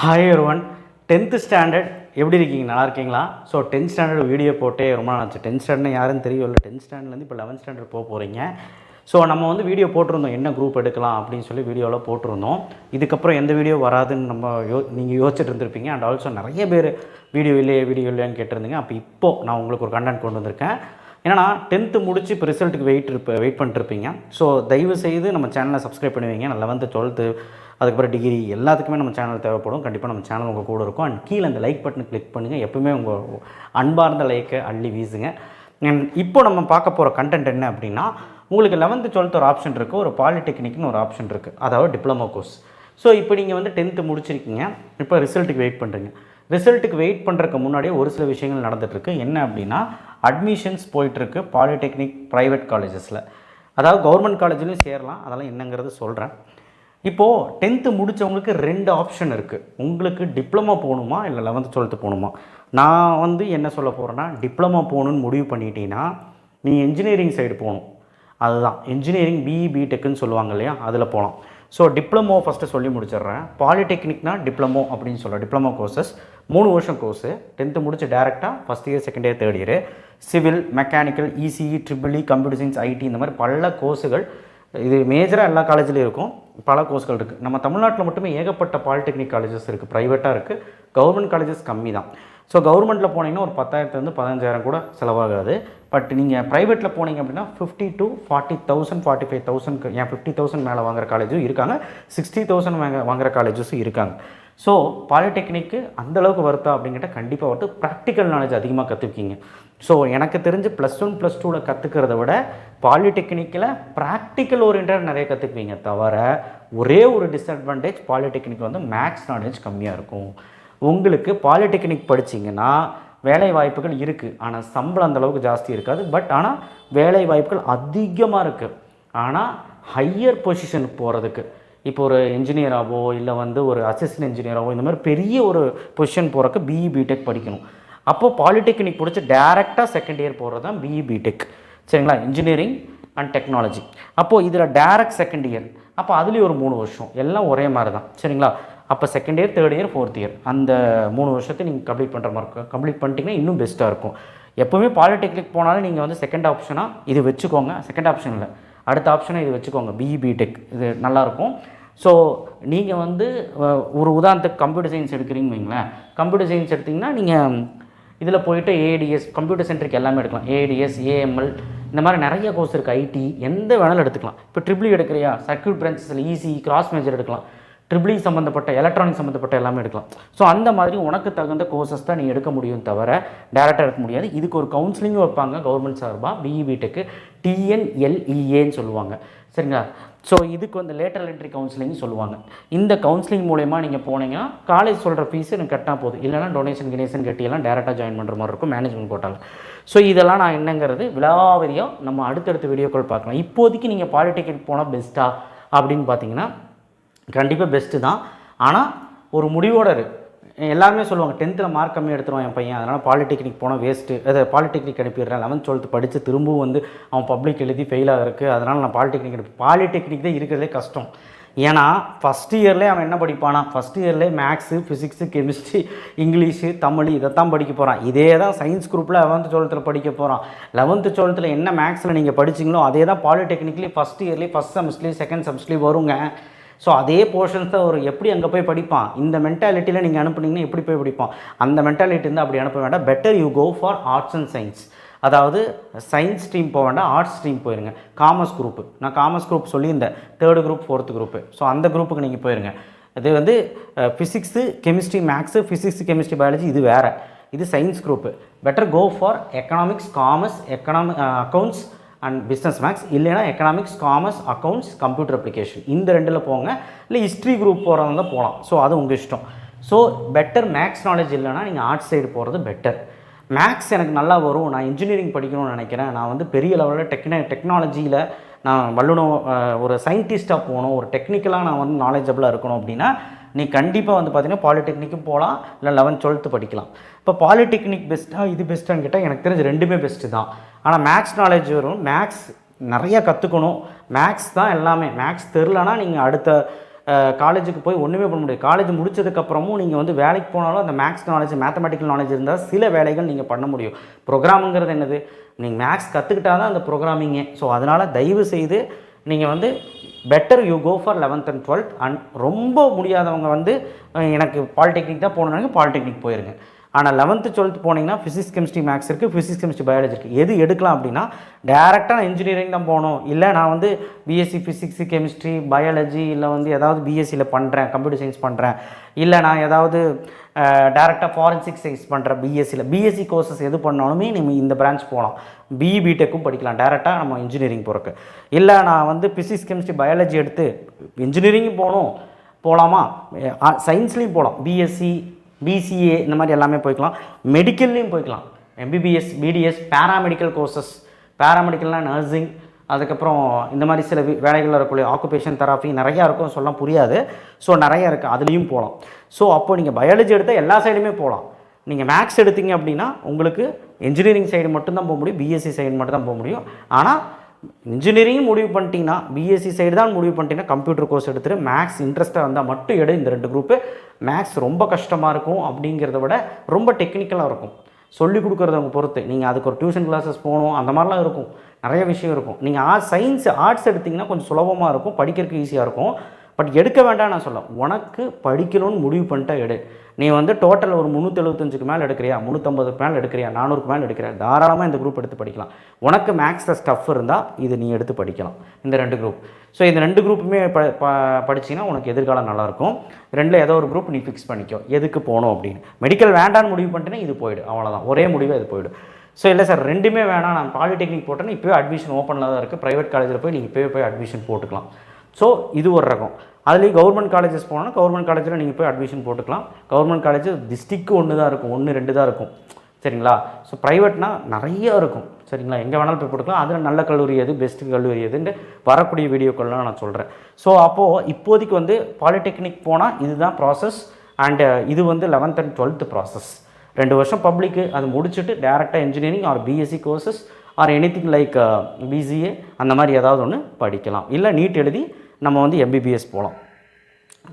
Hi ஒருவன் tenth standard எப்படி இருக்கீங்க? நல்லா இருக்கீங்களா? ஸோ டென்த் ஸ்டாண்டர்ட் வீடியோ போட்டே ரொம்ப நாள் ஆச்சு. டென்த் ஸ்டாண்டர்ட்னு யாருன்னு தெரியல டென்த் ஸ்டாண்டர்ட்லேருந்து இப்போ லெவன்த் ஸ்டாண்டர்ட் போக போகிறீங்க ஸோ நம்ம வந்து வீடியோ போட்டிருந்தோம். என்ன குரூப் எடுக்கலாம் அப்படின்னு சொல்லி வீடியோவில் போட்டிருந்தோம். இதுக்கப்புறம் எந்த வீடியோ வராதுன்னு நம்ம யோ நீங்கள் யோசிச்சுட்டு இருந்திருப்பீங்க. அண்ட் ஆல்சோ நிறைய பேர் வீடியோ இல்லையே வீடியோ இல்லையான்னு கேட்டிருந்தீங்க. அப்போ இப்போது நான் உங்களுக்கு ஒரு கண்டென்ட் கொண்டு வந்திருக்கேன். ஏன்னா டென்த்து முடிச்சு இப்போ ரிசல்ட்டுக்கு வெயிட் இருப்ப வெயிட் பண்ணிட்டுருப்பீங்க. ஸோ தயவு செய்து நம்ம சேனலை சப்ஸ்கிரைப் பண்ணுவீங்க. நல்லா வந்து டுவெல்த்து அதுக்கப்புறம் டிகிரி எல்லாத்துக்குமே நம்ம சேனல் தேவைப்படும். கண்டிப்பாக நம்ம சேனல் உங்கள் கூட இருக்கும். அண்ட் கீழே அந்த லைக் பட்டன் கிளிக் பண்ணுங்கள் எப்பவுமே உங்கள் அன்பார்ந்த லைக்கை அள்ளி வீசுங்க. அண்ட் இப்போ நம்ம பார்க்க போகிற கண்டென்ட் என்ன அப்படின்னா உங்களுக்கு லெவன்த்து டுவெல்த் ஒரு ஆப்ஷன் இருக்குது ஒரு பாலிடெக்னிக்னு ஒரு ஆப்ஷன் இருக்குது அதாவது டிப்ளமோ கோர்ஸ் ஸோ இப்போ நீங்கள் வந்து டென்த்து முடிச்சிருக்கீங்க. இப்போ ரிசல்ட்டுக்கு வெயிட் பண்ணுறீங்க ரிசல்ட்டுக்கு வெயிட் பண்ணுறதுக்கு முன்னாடியே ஒரு சில விஷயங்கள் நடந்துகிட்ருக்கு என்ன அப்படின்னா அட்மிஷன்ஸ் போயிட்டுருக்கு பாலிடெக்னிக் ப்ரைவேட் காலேஜஸில் அதாவது கவர்மெண்ட் காலேஜ்லேயும் சேரலாம். அதெல்லாம் என்னங்கிறது சொல்கிறேன் இப்போது டென்த்து முடித்தவங்களுக்கு ரெண்டு ஆப்ஷன் இருக்குது உங்களுக்கு டிப்ளமோ போகணுமா இல்லை லெவன்த்து டுவெல்த்து போகணுமா? நான் வந்து என்ன சொல்ல போகிறேன்னா டிப்ளமோ போகணுன்னு முடிவு பண்ணிட்டீங்கன்னா நீ இன்ஜினியரிங் சைடு போகணும். அதுதான். இன்ஜினியரிங் பிஇ பிடெக்குன்னு சொல்லுவாங்க இல்லையா? அதில் போகலாம். ஸோ டிப்ளமோ ஃபஸ்ட்டு சொல்லி முடிச்சிடுறேன். பாலிடெக்னிக்னா டிப்ளமோ அப்படின்னு சொல்கிறேன் டிப்ளமோ கோர்சஸ் மூணு வருஷம் கோர்ஸு டென்த்து முடிச்சு டேரெக்டாக first year second year third year civil mechanical ECE triple E computer science IT இந்த மாதிரி பல கோர்ஸுகள் இது மேஜராக எல்லா காலேஜ்லேயும் இருக்கும். பல கோர்ஸ்கள் இருக்குது நம்ம தமிழ்நாட்டில் மட்டுமே ஏகப்பட்ட பாலிடெக்னிக் காலேஜஸ் இருக்குது ப்ரைவேட்டாக இருக்குது கவர்மெண்ட் காலேஜஸ் கம்மி தான் ஸோ கவர்மெண்ட்டில் போனீங்கன்னா ஒரு பத்தாயிரத்துலேருந்து பதினஞ்சாயிரம் கூட செலவாகாது. பட் நீங்கள் ப்ரைவேட்டில் போனீங்க அப்படின்னா fifty to forty thousand forty five தௌசண்ட்க்கு ஏன் ஃபிஃப்டி தௌசண்ட் மேலே வாங்குற காலேஜும் இருக்காங்க. சிக்ஸ்டி தௌசண்ட் வாங்க வாங்குற காலேஜஸும் இருக்காங்க. ஸோ பாலிடெக்னிக்கு அந்தளவுக்கு வருத்தா அப்படிங்கிட்ட கண்டிப்பாக வந்து ப்ராக்டிக்கல் நாலேஜ் அதிகமாக கற்றுக்கிங்க ஸோ எனக்கு தெரிஞ்சு ப்ளஸ் ஒன் ப்ளஸ் டூவில் கற்றுக்கிறத விட பாலிடெக்னிக்கில் ப்ராக்டிக்கல் ஓரியன்டாக நிறைய கற்றுக்குவீங்க தவிர ஒரே ஒரு டிஸ்அட்வான்டேஜ் பாலிடெக்னிக் வந்து மேக்ஸ் நாலேஜ் கம்மியாக இருக்கும். உங்களுக்கு பாலிடெக்னிக் படிச்சிங்கன்னா வேலை வாய்ப்புகள் இருக்குது ஆனால் சம்பளம் அந்தளவுக்கு ஜாஸ்தி இருக்காது. பட் ஆனால் வேலை வாய்ப்புகள் அதிகமாக இருக்குது ஆனால் ஹையர் பொசிஷனுக்கு போகிறதுக்கு இப்போ ஒரு இன்ஜினியராகவோ இல்லை வந்து ஒரு அசிஸ்டன்ட் இன்ஜினியராகவோ இந்த மாதிரி பெரிய ஒரு பொசிஷன் போகிறக்கு பிஇ பிடெக் படிக்கணும். அப்போது பாலிடெக்னிக் பிடிச்சி டேரெக்டாக செகண்ட் இயர் போகிறது தான் பிஇ பிடெக் சரிங்களா? இன்ஜினியரிங் அண்ட் டெக்னாலஜி அப்போது இதில் டேரக்ட் செகண்ட் இயர் அப்போ அதுலேயும் ஒரு மூணு வருஷம். எல்லாம் ஒரே மாதிரி தான் சரிங்களா? அப்போ second year third year fourth year அந்த மூணு வருஷத்தை நீங்கள் கம்ப்ளீட் பண்ணுற மாதிரி இருக்கும் கம்ப்ளீட் பண்ணிட்டீங்கன்னா இன்னும் பெஸ்ட்டாக இருக்கும். எப்போவுமே பாலிடெக்னிக் போனாலும் நீங்கள் வந்து செகண்ட் ஆப்ஷனாக இது வச்சுக்கோங்க. செகண்ட் ஆப்ஷன் இல்லை. அடுத்த ஆப்ஷனை இது வச்சுக்கோங்க. பிஇ பிடெக் இது நல்லாயிருக்கும் ஸோ நீங்கள் வந்து ஒரு உதாரணத்துக்கு கம்ப்யூட்டர் சயின்ஸ் எடுக்கிறீங்க வைங்களேன். கம்ப்யூட்டர் சயின்ஸ் எடுத்திங்கன்னா நீங்கள் இதில் போயிட்டு ஏடிஎஸ் கம்ப்யூட்டர் சென்டருக்கு எல்லாமே எடுக்கலாம். ஏடிஎஸ் ஏஎம்எல் இந்த மாதிரி நிறைய கோர்ஸ் இருக்குது ஐடி எந்த வேணாலும் எடுத்துக்கலாம். இப்போ ட்ரிபிள் e எடுக்கிறியா? சர்க்கியூட் பிரான்ச்சஸில் ஈஸி கிராஸ் மேஜர் எடுக்கலாம். ட்ரிபிளி சம்மந்தப்பட்ட எலக்ட்ரானிக் சம்மந்தப்பட்ட எல்லாமே எடுக்கலாம். ஸோ அந்த மாதிரி உனக்கு தகுந்த கோர்சஸ் தான் நீ எடுக்க முடியும் தவிர டேரெக்டாக எடுக்க முடியாது. இதுக்கு ஒரு கவுன்சிலிங்கும் வைப்பாங்க கவர்மெண்ட் சார்பாக பிஇபிடெக்கு டிஎன்எல்இஏன்னு சொல்லுவாங்க. சரிங்களா? ஸோ இதுக்கு வந்து லேட்டரல் என்ட்ரி கவுன்சிலிங் சொல்லுவாங்க. இந்த கவுன்சிலிங் மூலயமா நீங்கள் போனீங்கன்னா காலேஜ் சொல்கிற ஃபீஸ் எனக்கு கட்டினா போதும். இல்லைனா டொனேஷன் கினேஷன் கட்டியெல்லாம் டேரெக்டாக ஜாயின் பண்ணுற மாதிரி இருக்கும் மேனேஜ்மெண்ட் கோட்டாவில் ஸோ இதெல்லாம் நான் என்னங்கிறது விழாவதியாக நம்ம அடுத்தடுத்த வீடியோக்கள் பார்க்கலாம். இப்போதைக்கு நீங்கள் பாலிடெக்னிக் போனால் பெஸ்ட்டாக அப்படின்னு பார்த்தீங்கன்னா கண்டிப்பாக பெஸ்ட்டு தான். ஆனால் ஒரு முடிவோட இரு. எல்லாருமே சொல்லுவாங்க டென்த்தில் மார்க் கம்மி எடுத்துருவான் என் பையன். அதனால் பாலிடெக்னிக் போனால் வேஸ்ட்டு அதை பாலிடெக்னிக் அனுப்பிடுறேன். லெவன்த் டுவெல்த்து படித்து திரும்பவும் வந்து அவன் பப்ளிக் எழுதி ஃபெயில் ஆகிறதுக்கு அதனால் நான் பாலிடெக்னிக் எடுப்பு பாலிடெக்னிக் தான் இருக்கிறதே கஷ்டம். ஏன்னா ஃபஸ்ட் இயர்லேயே அவன் என்ன படிப்பானா? First இயர்லேயே maths physics chemistry English Tamil இதைத்தான் படிக்க போகிறான் இதே தான் சயின்ஸ் குரூப்பில் லெவன்த்து டுவெல்த்தில் படிக்க போகிறான் லெவன்த்து டுவெல்த்தில் என்ன மேக்ஸில் நீங்கள் படிச்சிங்களோ அதே தான் பாலிடெக்னிக்லேயே ஃபஸ்ட் இயர்லேயே ஃபஸ்ட் செமஸ்ட்லேயே செகண்ட் செமஸ்ட்லேயே வருங்க. ஸோ அதே போர்ஷன்ஸ் தான் ஒரு எப்படி அங்கே போய் படிப்பான்? இந்த மென்டாலிட்டியில் நீங்கள் அனுப்புனீங்கன்னா எப்படி போய் படிப்பான்? அந்த மென்டாலிட்டி இருந்தால் அப்படி அனுப்ப வேண்டாம். Better you go for arts and science அதாவது சயின்ஸ் ஸ்ட்ரீம் போக வேண்டாம் ஆர்ட்ஸ் ஸ்ட்ரீம் போயிருங்க. காமர்ஸ் குரூப்பு நான் காமர்ஸ் குரூப் சொல்லியிருந்தேன். Third group fourth group so அந்த குரூப்புக்கு நீங்கள் போயிருங்க. இது வந்து physics chemistry maths physics chemistry biology இது வேறு. இது science group better go for economics commerce economic accounts and business maths இல்லைனா economics commerce accounts computer application இந்த ரெண்டில் போங்க. இல்லை ஹிஸ்ட்ரி குரூப் போகிறவங்க போகலாம் ஸோ அது உங்கள் இஷ்டம். ஸோ பெட்டர் மேக்ஸ் நாலேஜ் இல்லைனா நீங்கள் ஆர்ட்ஸ் சைடு போகிறது பெட்டர் மேக்ஸ் எனக்கு நல்லா வரும். நான் இன்ஜினியரிங் படிக்கணும்னு நினைக்கிறேன். நான் வந்து பெரிய லெவலில் டெக்ன டெக்னாலஜியில் நான் வல்லுநர் ஒரு சயின்டிஸ்ட்டாக போகணும் ஒரு டெக்னிக்கலாக நான் வந்து நாலேஜபிளாக இருக்கணும் அப்படின்னா நீ கண்டிப்பாக வந்து பார்த்தீங்கன்னா பாலிடெக்னிக்கும் போகலாம் இல்லை லெவன்த் டுவெல்த்து படிக்கலாம். இப்போ பாலிடெக்னிக் பெஸ்ட்டாக இது பெஸ்ட்டான்னு கேட்டால் எனக்கு தெரிஞ்சு ரெண்டுமே பெஸ்ட்டு தான். ஆனால் மேக்ஸ் நாலேஜ் வரும். மேக்ஸ் நிறைய கற்றுக்கணும் மேக்ஸ் தான் எல்லாமே. மேக்ஸ் தெரிலனா நீங்கள் அடுத்த காலேஜுக்கு போய் ஒன்றுமே பண்ண முடியாது. காலேஜ் முடிச்சதுக்கப்புறமும் நீங்கள் வந்து வேலைக்கு போனாலும் அந்த மேக்ஸ் நாலேஜ் மேத்தமெட்டிக்கல் நாலேஜ் இருந்தால் சில வேலைகள் நீங்கள் பண்ண முடியும். ப்ரோக்ராமுங்கிறது என்னது? நீங்கள் மேக்ஸ் கற்றுக்கிட்டா தான் அந்த ப்ரோக்ராமிங்கு ஸோ அதனால் தயவு செய்து நீங்கள் வந்து better you go for eleventh and twelfth and ரொம்ப முடியாதவங்க வந்து எனக்கு பாலிடெக்னிக் தான் போகணுன்னாங்க பாலிடெக்னிக் போயிருங்க. ஆனால் லெவன்த்து டுவெல்த் போனீங்கன்னா ஃபிசிக்ஸ் கெமிஸ்ட்ரி மேக்ஸ் இருக்குது ஃபிசிக்ஸ் கெமிஸ்ட்ரி பயாலஜி இருக்குது எது எடுக்கலாம் அப்படின்னா டேரெக்டாக நான் இன்ஜினியரிங் தான் போகணும். இல்லை நான் வந்து பிஎஸ்சி ஃபிசிக்ஸு கெமிஸ்ட்ரி பயாலஜி இல்லை வந்து ஏதாவது பிஎஸ்சியில் பண்ணுறேன் கம்ப்யூட்டர் சயின்ஸ் பண்ணுறேன் இல்லை நான் ஏதாவது டேரெக்டாக ஃபாரன்சிக் சயின்ஸ் பண்ணுறேன் பிஎஸ்சியில் பிஎஸ்சி கோர்சஸ் எது பண்ணாலுமே நீங்கள் இந்த பிரான்ச் போகலாம். பிஇ பிடெக்கும் படிக்கலாம். டேரெக்டாக நம்ம இன்ஜினியரிங் போகிறக்கு இல்லை நான் வந்து ஃபிசிக்ஸ் கெமிஸ்ட்ரி பயாலஜி எடுத்து இன்ஜினியரிங்கும் போகணும். போகலாமா? சயின்ஸ்லேயும் போகலாம். பிஎஸ்சி பிசிஏ இந்த மாதிரி எல்லாமே போய்க்கலாம். மெடிக்கல்லையும் போய்க்கலாம். எம்பிபிஎஸ் பிடிஎஸ் பேராமெடிக்கல் கோர்சஸ் பேராமெடிக்கல்னால் நர்சிங் அதுக்கப்புறம் இந்த மாதிரி சில வேலைகளில் இருக்கக்கூடிய ஆக்குபேஷன் தெராப்பி நிறையா இருக்கும் சொல்ல புரியாது. ஸோ நிறையா இருக்குது அதுலேயும் போகலாம் ஸோ அப்போது நீங்கள் பயாலஜி எடுத்தால் எல்லா சைடுமே போகலாம் நீங்கள் மேக்ஸ் எடுத்தீங்க அப்படின்னா உங்களுக்கு இன்ஜினியரிங் சைடு மட்டும்தான் போக முடியும். பிஎஸ்சி சைடு மட்டும் தான் போக முடியும். ஆனால் இன்ஜினியரிங் முடிவு பண்ணிட்டீங்கன்னா பிஎஸ்சி சைடு தான் முடிவு பண்ணிட்டீங்கன்னா கம்ப்யூட்டர் கோர்ஸ் எடுத்துகிட்டு மேக்ஸ் இன்ட்ரெஸ்ட்டாக இருந்தால் மட்டும் எடு இந்த ரெண்டு குரூப்பு மேக்ஸ் ரொம்ப கஷ்டமாக இருக்கும் அப்படிங்கிறத விட ரொம்ப டெக்னிக்கலாக இருக்கும். சொல்லிக் கொடுக்குறதவங்க பொறுத்து. நீங்கள் அதுக்கு ஒரு டியூஷன் கிளாஸஸ் போகணும் அந்த மாதிரிலாம் இருக்கும். நிறைய விஷயம் இருக்கும். நீங்கள் ஆர்ட்ஸ் சயின்ஸ் ஆர்ட்ஸ் எடுத்திங்கன்னா கொஞ்சம் சுலபமாக இருக்கும். படிக்கிறதுக்கு ஈஸியாக இருக்கும். பட் எடுக்க வேண்டாம் நான் சொல்ல உனக்கு படிக்கணும்னு முடிவு பண்ணிட்டா எடு. நீ வந்து டோட்டல் ஒரு முந்நூற்றெழுபத்தஞ்சுக்கு மேலே எடுக்கிறியா? முந்நூற்றம்பதுக்கு மேலே எடுக்கிறியா? நானூறுக்கு மேலே எடுக்கிறியா? தாராளமாக இந்த குரூப் எடுத்து படிக்கலாம். உனக்கு மேக்ஸில் ஸ்டஃப் இருந்தால் இது நீ எடுத்து படிக்கலாம். இந்த ரெண்டு குரூப் ஸோ இந்த ரெண்டு குரூப்புமே ப ப படிச்சிங்கன்னா உனக்கு எதிர்காலம் நல்லாயிருக்கும். ரெண்டில் ஏதோ ஒரு குரூப் நீ ஃபிக்ஸ் பண்ணிக்கோ. எதுக்கு போகணும் அப்படின்னு. மெடிக்கல் வேண்டான்னு முடிவு பண்ணிட்டேன்னா இது போயிடு. அவ்வளோதான் ஒரே முடிவே இது போயிடும் ஸோ இல்லை சார் ரெண்டுமே வேணாம். நான் பாலிடெக்னிக் போட்டேன்னா இப்போவே அட்மிஷன் ஓப்பனில் தான் இருக்குது ப்ரைவேட் காலேஜில் போய் நீங்கள் இப்போயே போய் அட்மிஷன் போட்டுக்கலாம். ஸோ இது ஒரு ரகம். அதுலேயும் கவர்மெண்ட் காலேஜஸ் போனால் கவர்மெண்ட் காலேஜில் நீங்கள் போய் அட்மிஷன் போட்டுக்கலாம். கவர்மெண்ட் காலேஜ் டிஸ்ட்ரிக்கு ஒன்று தான் இருக்கும். ஒன்று ரெண்டு தான் இருக்கும். சரிங்களா? ஸோ ப்ரைவேட்னா நிறையா இருக்கும். சரிங்களா? எங்கே வேணாலும் போய் போட்டுக்கலாம். அதில் நல்ல கல்லூரி எது பெஸ்ட்டு கல்லூரி எதுன்னு வரக்கூடிய வீடியோக்கள்லாம் நான் சொல்கிறேன் ஸோ அப்போது இப்போதைக்கு வந்து பாலிடெக்னிக் போனால் இதுதான் ப்ராசஸ் அண்டு இது வந்து லெவன்த் அண்ட் டுவெல்த்து ப்ராசஸ் ரெண்டு வருஷம் பப்ளிக்கு அது முடிச்சுட்டு டேரெக்டாக engineering or BSc courses or anything like BCA அந்த மாதிரி ஏதாவது ஒன்று படிக்கலாம். இல்லை நீட் எழுதி நம்ம வந்து எம்பிபிஎஸ் போகலாம்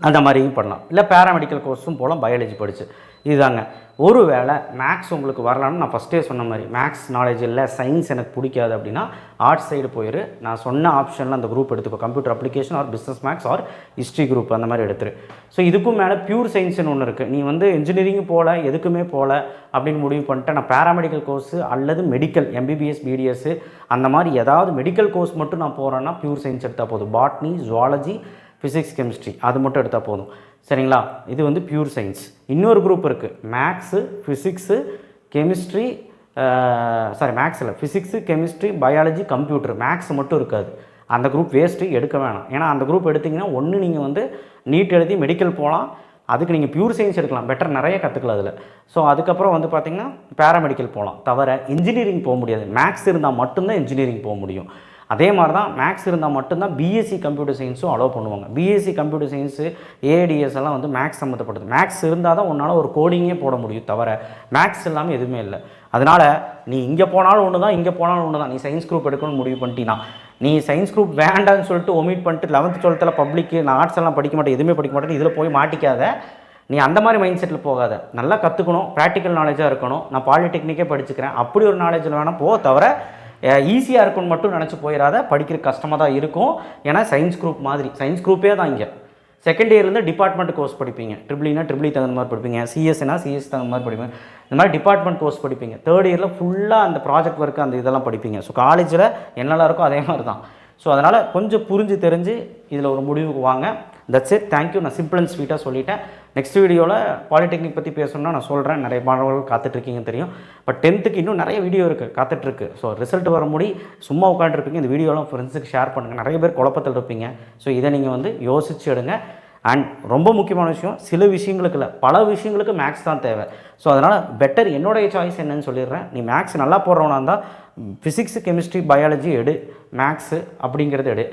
அந்த மாதிரியும் பண்ணலாம். இல்லை பேராமெடிக்கல் கோர்ஸும் போகலாம் பயாலஜி படித்து இதுதாங்க. ஒரு வேளை மேக்ஸ் உங்களுக்கு வரலான்னு நான் ஃபஸ்ட்டே சொன்ன மாதிரி மேக்ஸ் நாலேஜ் இல்லை சயின்ஸ் எனக்கு பிடிக்காது அப்படின்னா ஆர்ட்ஸ் சைடு போயிரு. நான் சொன்ன ஆப்ஷனில் அந்த குரூப் எடுத்துக்கோ. Computer application or business maths or history group அந்த மாதிரி எடுத்துரு. ஸோ இதுக்கும் மேலே பியூர் சயின்ஸ்னு ஒன்று இருக்குது நீ வந்து இன்ஜினியரிங் போகல எதுக்குமே போகல அப்படின்னு முடிவு பண்ணிட்டு நான் பேராமெடிக்கல் கோர்ஸு அல்லது மெடிக்கல் எம்பிபிஎஸ் பிடிஎஸ் அந்த மாதிரி ஏதாவது மெடிக்கல் கோர்ஸ் மட்டும் நான் போகிறேன்னா பியூர் சயின்ஸ் எடுத்தால் போதும். பாட்னி ஜுவாலஜி ஃபிசிக்ஸ் கெமிஸ்ட்ரி அது மட்டும் எடுத்தால் போதும். சரிங்களா? இது வந்து பியூர் சயின்ஸ் இன்னொரு குரூப் இருக்குது maths physics chemistry sorry maths இல்லை. Physics chemistry biology computer maths மட்டும் இருக்காது. அந்த குரூப் வேஸ்ட்டு எடுக்க வேணாம். ஏன்னா அந்த குரூப் எடுத்திங்கன்னா ஒன்று நீங்கள் வந்து நீட் எழுதி மெடிக்கல் போகலாம் அதுக்கு நீங்கள் பியூர் சயின்ஸ் எடுக்கலாம். பெட்டர் நிறைய கற்றுக்கலாம் அதில். ஸோ அதுக்கப்புறம் வந்து பார்த்தீங்கன்னா பேராமெடிக்கல் போகலாம் தவிர இன்ஜினியரிங் போக முடியாது. மேக்ஸ் இருந்தால் மட்டும்தான் இன்ஜினியரிங் போக முடியும். அதே மாதிரி தான் மேக்ஸ் இருந்தால் மட்டும்தான் பிஎஸ்சி கம்ப்யூட்டர் சயின்ஸும் அலோவ் பண்ணுவாங்க. பிஎஸ்சி கம்ப்யூட்டர் சயின்ஸு ஏடிஎஸ் எல்லாம் வந்து மேக்ஸ் சம்மந்தப்பட்டது மேக்ஸ் இருந்தால் தான் உன்னால் ஒரு கோடிங்கே போட முடியும் தவிர மேக்ஸ் இல்லாமல் எதுவுமே இல்லை. அதனால் நீ இங்கே போனாலும் ஒன்று தான் இங்கே போனாலும் ஒன்று தான் நீ சயின்ஸ் குரூப் எடுக்கணும்னு முடிவு பண்ணிட்டீங்கன்னா நீ சயின்ஸ் குரூப் வேண்டாம்னு சொல்லிட்டு ஒமிட் பண்ணிட்டு லெவன்த்து டுவெல்த்தில் பப்ளிக்கு நான் ஆர்ட்ஸ் எல்லாம் படிக்க மாட்டேன் எதுவுமே படிக்க மாட்டேன் இதில் போய் மாட்டிக்காத. நீ அந்த மாதிரி மைண்ட் செட்டில் போகாத. நல்லா கற்றுக்கணும் ப்ராக்டிக்கல் நாலேஜாக இருக்கணும். நான் பாலிடெக்னிக்கே படிச்சுக்கிறேன். அப்படி ஒரு நாலேஜில் வேணால் போ தவிர ஈஸியாக இருக்கும்னு மட்டும் நினச்சி போயிடாத படிக்கிற கஷ்டமாக தான் இருக்கும். ஏன்னா சயின்ஸ் குரூப் மாதிரி. சயின்ஸ் குரூப்பே தான் இங்கே. செகண்ட் இயர்லேருந்து டிபார்ட்மெண்ட் கோர்ஸ் படிப்பீங்க. ட்ரிபிள்னா e ட்ரிபிளி e தகுந்த மாதிரி படிப்பீங்க. சிஎஸ்னா சிஎஸ் தகுந்த மாதிரி படிப்பீங்க. இந்த மாதிரி டிபார்ட்மெண்ட் கோர்ஸ் படிப்பீங்க. தேர்ட் இயரில் ஃபுல்லாக அந்த ப்ராஜெக்ட் ஒர்க் அந்த இதெல்லாம் படிப்பீங்க. ஸோ காலேஜில் என்னெல்லாம் இருக்கோ அதே மாதிரி தான். ஸோ அதனால் கொஞ்சம் புரிஞ்சு தெரிஞ்சு இதில் ஒரு முடிவுக்கு வாங்க. தட்ஸ் இட் தேங்க்யூ நான் சிம்பிள் அண்ட் ஸ்வீட்டாக சொல்லிட்டேன். நெக்ஸ்ட் வீடியோவில் பாலிடெக்னிக் பற்றி பேசணும்னா நான் சொல்கிறேன் நிறைய மாணவர்கள் காத்துட்ருக்கீங்க தெரியும். பட் டென்த்துக்கு இன்னும் நிறைய வீடியோ இருக்குது காத்துட்ருக்கு. ஸோ ரிசல்ட் வர முடி சும்மா உட்காந்துருப்பீங்க இந்த வீடியோலாம் ஃப்ரெண்ட்ஸுக்கு ஷேர் பண்ணுங்கள் நிறைய பேர் குழப்பத்தில் இருப்பீங்க. ஸோ இதை நீங்கள் வந்து யோசிச்சு எடுங்க. அண்ட் ரொம்ப முக்கியமான விஷயம் சில விஷயங்களுக்கு இல்லை. பல விஷயங்களுக்கு மேக்ஸ் தான் தேவை. ஸோ அதனால் பெட்டர் என்னுடைய சாய்ஸ் என்னன்னு சொல்லிடுறேன். நீ மேக்ஸ் நல்லா போடுறவனா இருந்தால் ஃபிசிக்ஸு கெமிஸ்ட்ரி பயாலஜி எடு. மேக்ஸு அப்படிங்கிறது எடு.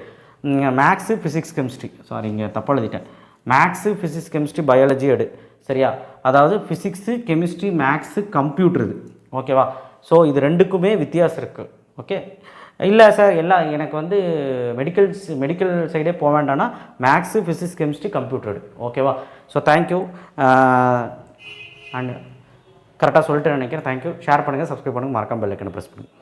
மேக்ஸு ஃபிசிக்ஸ் கெமிஸ்ட்ரி சாரி இங்கே தப்பாக எழுதிட்டேன். மேக்ஸு ஃபிசிக்ஸ் கெமிஸ்ட்ரி பயாலஜி எடு. சரியா? அதாவது ஃபிசிக்ஸு கெமிஸ்ட்ரி மேக்ஸு கம்ப்யூட்டர் இது. ஓகேவா ஸோ இது ரெண்டுக்குமே வித்தியாசம் இருக்குது ஓகே இல்லை சார் எல்லாம் எனக்கு வந்து மெடிக்கல் மெடிக்கல் சைடே போக வேண்டாம்னா மேக்ஸு ஃபிசிக்ஸ் கெமிஸ்ட்ரி கம்ப்யூட்டர் ஓகேவா ஸோ தேங்க்யூ அண்ட் கரெக்டாக சொல்லிட்டு நினைக்கிறேன். தேங்க்யூ ஷேர் பண்ணுங்கள் சப்ஸ்கிரைப் பண்ணுங்கள் மறக்காம பெல் ப்ரெஸ் பண்ணுங்கள்